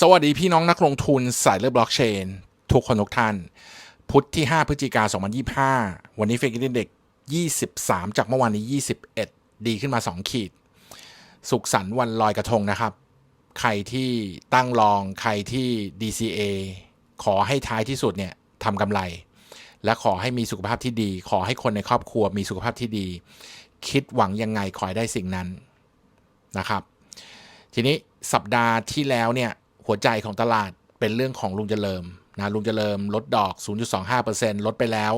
สวัสดีพี่น้องนักลงทุนสายเลือดบล็อกเชน ทุกคนทุกท่าน พุธที่ 5 พฤศจิกา2025 วันนี้เฟกกินเด็ก 23 จากเมื่อวานนี้ 21 ดีขึ้นมา 2 ขีด สุขสันต์วันลอยกระทงนะครับ ใครที่ตั้งรองใครที่ DCA ขอให้ท้ายที่สุดเนี่ยทำกำไร และขอให้มีสุขภาพที่ดี ขอให้คนในครอบครัวมีสุขภาพที่ดี คิดหวังยังไงขอให้ได้สิ่งนั้นนะครับ ทีนี้สัปดาห์ที่แล้วเนี่ย หัวใจของตลาดเป็นเรื่องของลุงเจริญนะลุงเจริญลดดอก 0.25%ลดไปแล้ว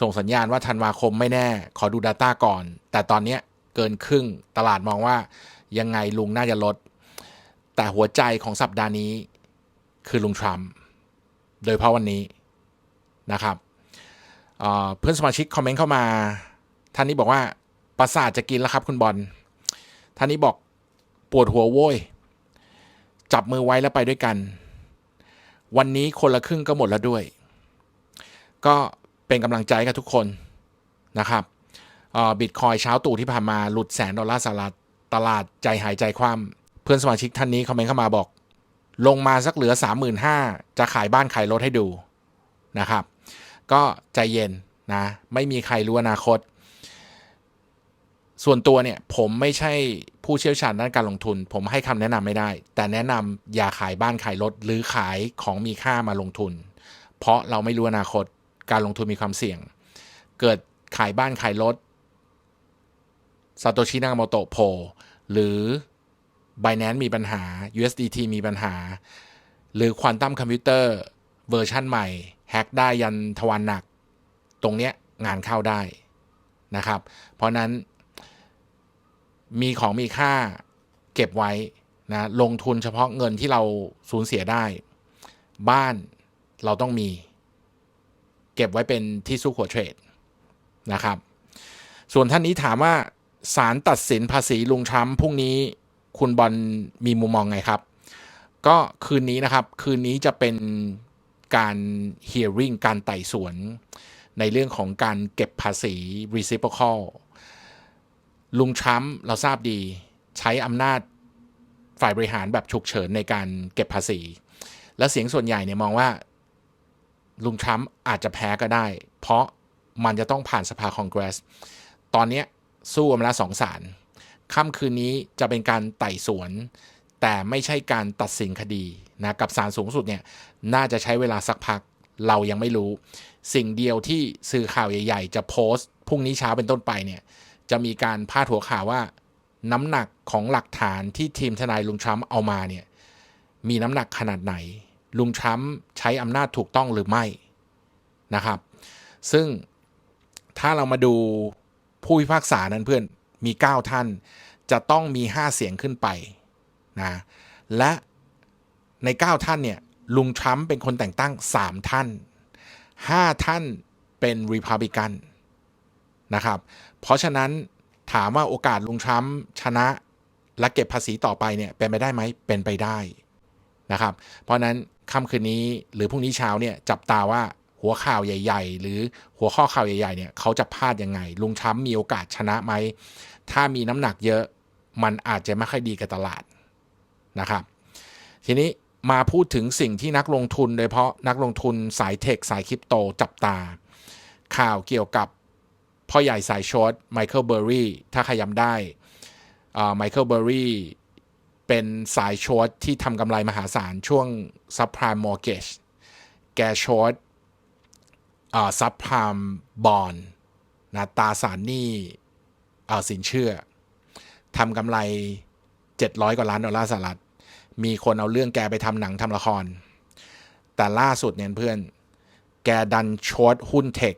ส่งสัญญาณว่าธันวาคมไม่แน่ ขอดู Data ก่อน แต่ตอนนี้เกินครึ่งตลาดมองว่ายังไงลุงน่าจะลด แต่หัวใจของสัปดาห์นี้คือลุงทรัมป์โดยเฉพาะวันนี้นะครับเเพื่อนสมาชิกคอมเมนต์เข้ามา ท่านนี้บอกว่าประสาทจะกินแล้วครับคุณบอลท่านนี้บอกปวดหัวโว้ย จับมือไว้แล้วไปด้วยกัน วันนี้คนละครึ่งก็หมดแล้วด้วย ก็เป็นกำลังใจกับทุกคนนะครับบิตคอยเช้าตู่ที่ผ่านมาหลุดแสนดอลลาร์สหรัฐตลาดใจหายใจคว่ำเพื่อนสมาชิกท่านนี้คอมเมนต์เข้ามาบอก ลงมาสักเหลือ 35,000 จะขายบ้านขายรถให้ดูนะครับ ก็ใจเย็นนะ ไม่มีใครรู้อนาคต ส่วนตัวเนี่ยผมไม่ใช่ ผู้เชี่ยวชาญด้านการลงทุน ผมให้คำแนะนำไม่ได้ แต่แนะนำอย่าขายบ้านขายรถหรือขายของมีค่ามาลงทุน เพราะเราไม่รู้อนาคตการลงทุนมีความเสี่ยง เกิดขายบ้านขายรถซาโตชินากาโมโตะโผล่หรือ Binance มีปัญหา USDT มีปัญหา หรือควอนตัมคอมพิวเตอร์เวอร์ชันใหม่ แฮกได้ยันทวันหนัก ตรงเนี้ยงานเข้าได้นะครับ เพราะนั้น มีของมีค่าเก็บไว้นะลงทุนเฉพาะเงินที่เราสูญเสียได้ บ้านเราต้องมี เก็บไว้เป็นที่สู้หัวเทรดนะครับ ส่วนท่านนี้ถามว่าศาลตัดสินภาษีลุงทรัมป์พรุ่งนี้คุณบอลมีมุมมองไงครับ ก็คืนนี้นะครับ คืนนี้จะเป็นการ hearing การไต่สวน ในเรื่องของการเก็บภาษี reciprocal ลุงทรัมป์เราทราบดีใช้อำนาจฝ่ายบริหารแบบฉุกเฉินในการเก็บภาษี และเสียงส่วนใหญ่เนี่ยมองว่า ลุงทรัมป์อาจจะแพ้ก็ได้ เพราะมันจะต้องผ่านสภาคองเกรส ตอนนี้สู้มาแล้วสองศาลค่ำคืนนี้จะเป็นการไต่สวน แต่ไม่ใช่การตัดสินคดีนะกับศาลสูงสุดเนี่ยน่าจะใช้เวลาสักพักเรายังไม่รู้ สิ่งเดียวที่สื่อข่าวใหญ่ ๆ จะโพสต์พรุ่งนี้เช้าเป็นต้นไปเนี่ย จะมีการพาดหัวข่าวว่า น้ำหนักของหลักฐานที่ทีมทนายลุงทรัมป์เอามาเนี่ยมีน้ำหนักขนาดไหน ลุงทรัมป์ใช้อำนาจถูกต้องหรือไม่นะครับ ซึ่งถ้าเรามาดูผู้พิพากษานั้นเพื่อนมี 9 ท่าน จะต้องมี 5 เสียงขึ้นไปนะและใน 9 ท่านเนี่ยลุงทรัมป์เป็นคนแต่งตั้ง 3 ท่าน 5 ท่านเป็นรีพับลิกัน นะครับ เพราะฉะนั้นถามว่าโอกาสลุงทรัมป์ชนะและเก็บภาษีต่อไปเนี่ยเป็นไปได้ไหมเป็นไปได้นะครับ เพราะนั้นค่ำคืนนี้หรือพรุ่งนี้เช้าเนี่ยจับตาว่าหัวข่าวใหญ่ ๆ หรือหัวข้อข่าวใหญ่ๆเนี่ยเขาจะพลาดยังไง ลุงทรัมป์มีโอกาสชนะไหม ถ้ามีน้ำหนักเยอะมันอาจจะไม่ค่อยดีกับตลาดนะครับ ทีนี้มาพูดถึงสิ่งที่นักลงทุน โดยเฉพาะนักลงทุนสายเทคสายคริปโตจับตา ข่าวเกี่ยวกับ พ่อใหญ่สายช็อตไมเคิลเบอร์รี่ถ้าใครย้ำได้ไมเคิลเบอร์รี่เป็นสายช็อตที่ทำกำไรมหาศาลช่วงซับพรามมอร์เกจแกช็อตซับพรามบอลนะตาสารหนี้สินเชื่อทำกำไร 700 กว่าล้านดอลลาร์สหรัฐ มีคนเอาเรื่องแกไปทำหนังทำละคร แต่ล่าสุดเนี่ยเพื่อน แกดันช็อตหุ้นเทค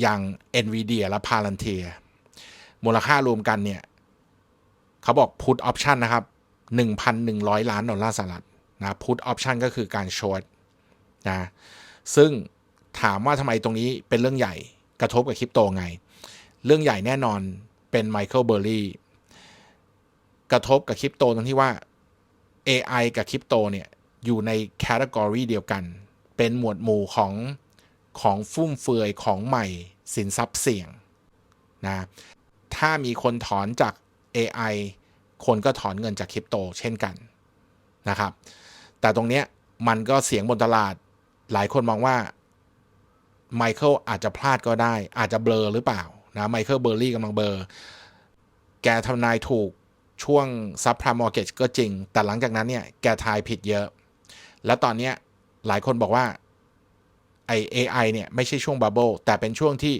อย่าง NVIDIA และ Palantir มูลค่ารวมกันเนี่ยเขาบอก put option นะครับ 1,100 ล้านดอลลาร์สหรัฐนะ put option ก็คือการช็อตนะซึ่งถามว่าทำไมตรงนี้เป็นเรื่องใหญ่กระทบกับคริปโตไง เรื่องใหญ่แน่นอนเป็นไมเคิลเบอร์รี่กระทบกับคริปโตตรงที่ว่า AI กับคริปโตเนี่ยอยู่ในแคตตากรีเดียวกัน เป็นหมวดหมู่ของ ของฟุ่มเฟือยของใหม่สินทรัพย์เสี่ยงนะถ้ามีคนถอนจาก AI คนก็ถอนเงินจากคริปโตเช่นกันนะครับ แต่ตรงเนี้ยมันก็เสียงบนตลาดหลายคนมองว่าไมเคิลอาจจะพลาดก็ได้ อาจจะเบลอหรือเปล่านะไมเคิลเบอร์รี่กำลังเบลอแกทำนายถูกช่วงซับพรามอร์เกจก็จริง แต่หลังจากนั้นเนี่ย แกทายผิดเยอะ แล้วตอนเนี้ยหลายคนบอกว่า ไอ AI เนี่ยไม่ใช่ช่วงบับเบิลแต่เป็นช่วงที่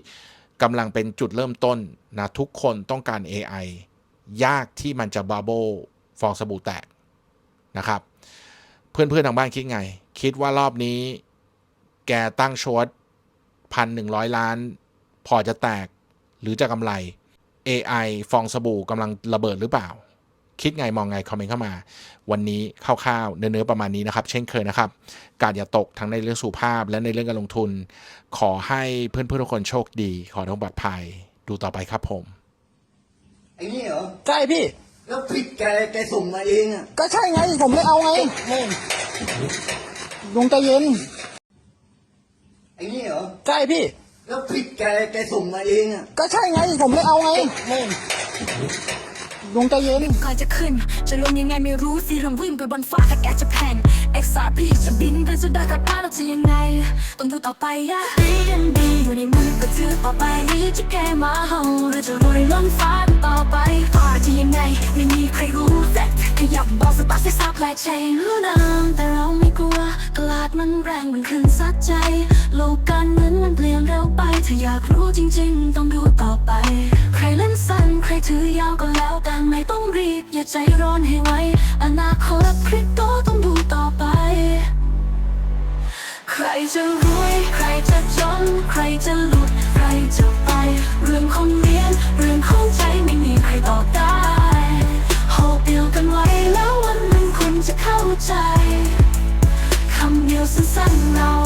กำลังเป็นจุดเริ่มต้นนะทุกคนต้องการ AI ยากที่มันจะบับเบิลฟองสบู่แตกนะครับ เพื่อนๆทางบ้านคิดไง คิดว่ารอบนี้แกตั้งชวดพันหนึ่งร้อยล้าน พอจะแตกหรือจะกำไร AI ฟองสบู่กำลังระเบิดหรือเปล่า คิดไงมองไง คอมเมนต์เข้ามา วันนี้คร่าวๆเนื้อๆประมาณนี้นะครับ เช่นเคยนะครับ การอย่าตกทั้งในเรื่องสุภาพและในเรื่องการลงทุน ขอให้เพื่อนๆทุกคนโชคดี ขอให้ทุกปลอดภัย ดูต่อไปครับผมไอ้นี่เหรอ ใช่พี่ แล้วผิดแกแกส่งมาเองอะก็ใช่ไง ผมไม่เอาไงลงใจเย็นไอ้นี่เหรอ ใช่พี่ แล้วผิดแกแกส่งมาเองอะก็ใช่ไง ผมไม่เอาไง ลุงใจเย็นก่อนจะขึ้น จะลงยังไงไม่รู้สิเรื่องวิ่งไปบนฟ้าถ้าแกจะแพงเอ็กซ์อาร์พีจะบินไปสุดดอยกับบ้านเราจะยังไง ต้องดูต่อไปอะดียังดีอยู่ในมือก็ถือต่อไปจะแก้มาเฮาหรือจะรวยล้นฟ้าต่อไปฟ้าจะยังไง ไม่มีใครรู้แต่ขยับบอกสตาร์ทให้ทราบแปลกใจรู้น้ำแต่เราไม่กลัว มันแรงมันขึ้นซัดใจ โลกการเงินมันเปลี่ยนเร็วไป ถ้าอยากรู้จริง ๆ ต้องดูต่อไป ใครเล่นสั้นใครถือยาวก็แล้วแต่ไม่ต้องรีบ อย่าใจร้อนให้ไวอนาคตคริปโตต้องดูต่อไป ใครจะรวย ใครจะจน ใครจะหลุด ใครจะไป เรื่องของเรียน เรื่องของใจไม่มีใครตอบได้โหบเดียวกันไว้แล้ววันหนึ่งคุณจะเข้าใจ คำเ